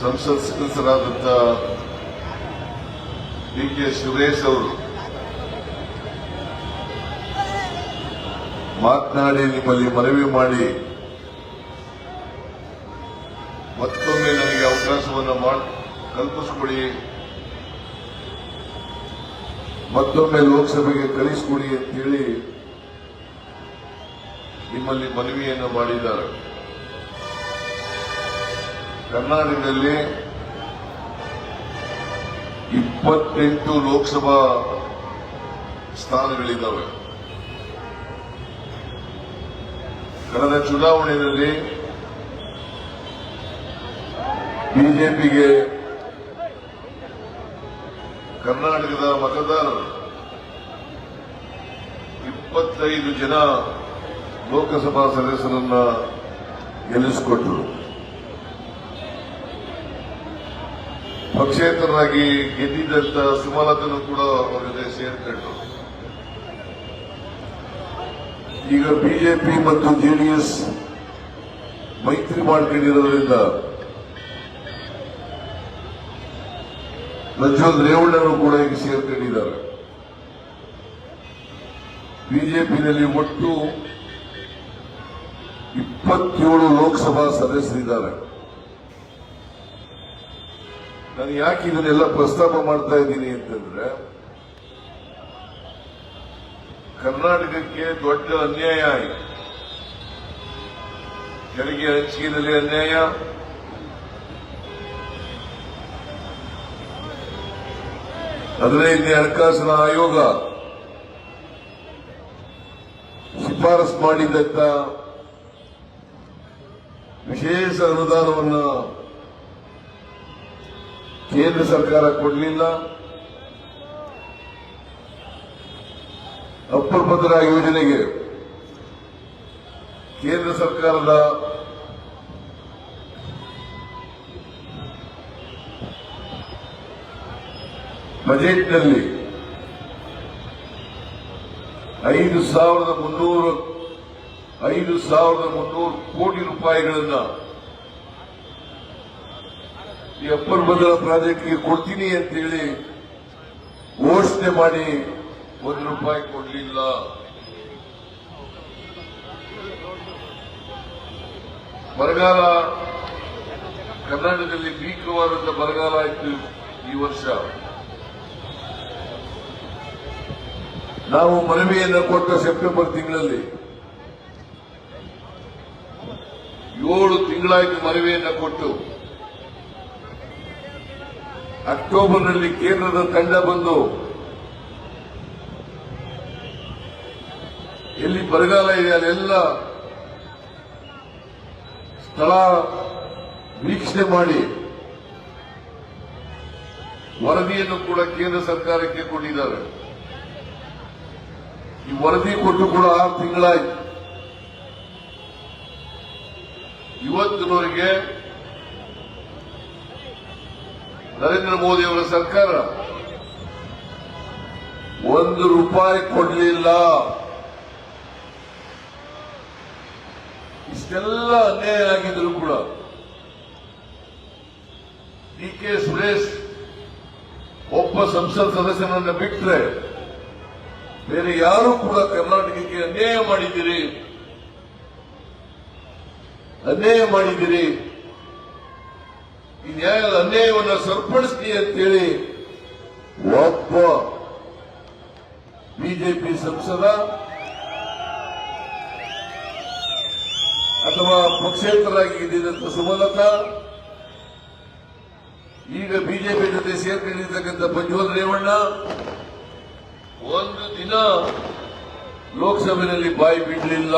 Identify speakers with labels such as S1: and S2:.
S1: ಸಂಸತ್ ಸದಸ್ಯರಾದಂಥ D K Suresh ಅವರು ಮಾತನಾಡಿ, ನಿಮ್ಮಲ್ಲಿ ಮನವಿ ಮಾಡಿ ಮತ್ತೊಮ್ಮೆ ನನಗೆ ಅವಕಾಶವನ್ನು ಕಲ್ಪಿಸ್ಕೊಡಿ. ಮತ್ತೊಮ್ಮೆ ಲೋಕಸಭೆಗೆ ಕಳಿಸಿಕೊಡಿ ಅಂತೇಳಿ ನಿಮ್ಮಲ್ಲಿ ಮನವಿಯನ್ನು ಮಾಡಿದ್ದಾರೆ. ಕರ್ನಾಟಕದಲ್ಲಿ ಇಪ್ಪತ್ತೆಂಟು ಲೋಕಸಭಾ ಸ್ಥಾನಗಳಿದ್ದಾವೆ. ಕಳೆದ ಚುನಾವಣೆಯಲ್ಲಿ ಬಿಜೆಪಿಗೆ ಕರ್ನಾಟಕದ ಮತದಾರರು ಇಪ್ಪತ್ತೈದು ಜನ ಲೋಕಸಭಾ ಸದಸ್ಯರನ್ನ ಗೆಲ್ಲಿಸಿಕೊಟ್ರು ಪಕ್ಷೇತರರಾಗಿ ಗೆದ್ದಿದ್ದಂತ ಸುಮಲತನು ಕೂಡ ಅವರ ಜೊತೆ ಸೇರ್ಕೊಂಡ್ರು. ಈಗ ಬಿಜೆಪಿ ಮತ್ತು ಜೆಡಿಎಸ್ ಮೈತ್ರಿ ಮಾಡ್ಕೊಂಡಿರೋದ್ರಿಂದ ಪ್ರಜ್ವಲ್ ರೇವಣ್ಣರು ಕೂಡ ಈಗ ಸೇರ್ಕೊಂಡಿದ್ದಾರೆ. ಬಿಜೆಪಿನಲ್ಲಿ ಒಟ್ಟು ಇಪ್ಪತ್ತೇಳು ಲೋಕಸಭಾ ಸದಸ್ಯರಿದ್ದಾರೆ. ನಾನು ಯಾಕೆ ಇದನ್ನೆಲ್ಲ ಪ್ರಸ್ತಾಪ ಮಾಡ್ತಾ ಇದ್ದೀನಿ ಅಂತಂದ್ರೆ, ಕರ್ನಾಟಕಕ್ಕೆ ದೊಡ್ಡ ಅನ್ಯಾಯ ಆಯಿತು. ತೆರಿಗೆ ಹಂಚಿಕೆಯಲ್ಲಿ ಅನ್ಯಾಯ. ಹದಿನೈದನೇ ಹಣಕಾಸಿನ ಆಯೋಗ ಶಿಫಾರಸ್ ಮಾಡಿದಂತ ವಿಶೇಷ ಅನುದಾನವನ್ನು ಕೇಂದ್ರ ಸರ್ಕಾರ ಕೊಡಲಿಲ್ಲ. ಅಪ್ರಭದ್ರ ಭದ್ರಾ ಯೋಜನೆಗೆ ಕೇಂದ್ರ ಸರ್ಕಾರದ ಬಜೆಟ್ನಲ್ಲಿ ಐದು ಸಾವಿರದ ಮುನ್ನೂರು, ಐದು ಸಾವಿರದ ಮುನ್ನೂರು ಕೋಟಿ ರೂಪಾಯಿಗಳನ್ನ ಈ ಅಪ್ಪರ್ ಪ್ರಾಜೆಕ್ಟ್ ಪ್ರಾಜೆಕ್ಟ್ಗೆ ಕೊಡ್ತೀನಿ ಅಂತೇಳಿ ಘೋಷಣೆ ಮಾಡಿ ಒಂದು ರೂಪಾಯಿ ಕೊಡಲಿಲ್ಲ. ಬರಗಾಲ ಕರ್ನಾಟಕದಲ್ಲಿ ಭೀಕರವಾದಂತಹ ಬರಗಾಲ ಆಯಿತು ಈ ವರ್ಷ. ನಾವು ಮನವಿಯನ್ನು ಕೊಟ್ಟ ಸೆಪ್ಟೆಂಬರ್ ತಿಂಗಳಲ್ಲಿ ಏಳು ತಿಂಗಳಾಯಿತು ಮನವಿಯನ್ನು ಕೊಟ್ಟು ಅಕ್ಟೋಬರ್ನಲ್ಲಿ ಕೇಂದ್ರದ ತಂಡ ಬಂದು ಎಲ್ಲಿ ಬರಗಾಲ ಇದೆ, ಅಲ್ಲೆಲ್ಲ ಸ್ಥಳ ವೀಕ್ಷಣೆ ಮಾಡಿ ವರದಿಯನ್ನು ಕೂಡ ಕೇಂದ್ರ ಸರ್ಕಾರಕ್ಕೆ ಕೊಟ್ಟಿದ್ದಾರೆ. ಈ ವರದಿ ಕೊಟ್ಟು ಕೂಡ ಆರು ತಿಂಗಳಾಯಿತು. ಇವತ್ತಿನವರೆಗೆ ನರೇಂದ್ರ ಮೋದಿ ಅವರ ಸರ್ಕಾರ. ಒಂದು ರೂಪಾಯಿ ಕೊಡಲಿಲ್ಲ. ಇಷ್ಟೆಲ್ಲ ಅನ್ಯಾಯ ಆಗಿದ್ರು ಕೂಡ. ಡಿ ಕೆ ಸುರೇಶ್ ಒಬ್ಬ ಸಂಸತ್ ಸದಸ್ಯನನ್ನ ಬಿಟ್ಟರೆ ಬೇರೆ ಯಾರು ಕೂಡ ಕರ್ನಾಟಕಕ್ಕೆ ಅನ್ಯಾಯ ಮಾಡಿದ್ದೀರಿ. ಅನ್ಯಾಯ ಮಾಡಿದ್ದೀರಿ. ಈ ನ್ಯಾಯದ ಅನ್ಯಾಯವನ್ನು ಅಂತ ಅಂತೇಳಿ ಒಬ್ಬ ಬಿಜೆಪಿ ಸಂಸದ ಅಥವಾ ಪಕ್ಷೇತರಾಗಿ ಇದ್ದಿದ್ದಂತ ಸುಮಲತಾ, ಈಗ ಬಿಜೆಪಿ ಜೊತೆ ಸೇರ್ಕೊಂಡಿರ್ತಕ್ಕಂಥ ಪ್ರಜ್ವಲ್ ರೇವಣ್ಣ, ಒಂದು ದಿನ ಲೋಕಸಭೆಯಲ್ಲಿ ಬಾಯಿ ಬಿಡಲಿಲ್ಲ.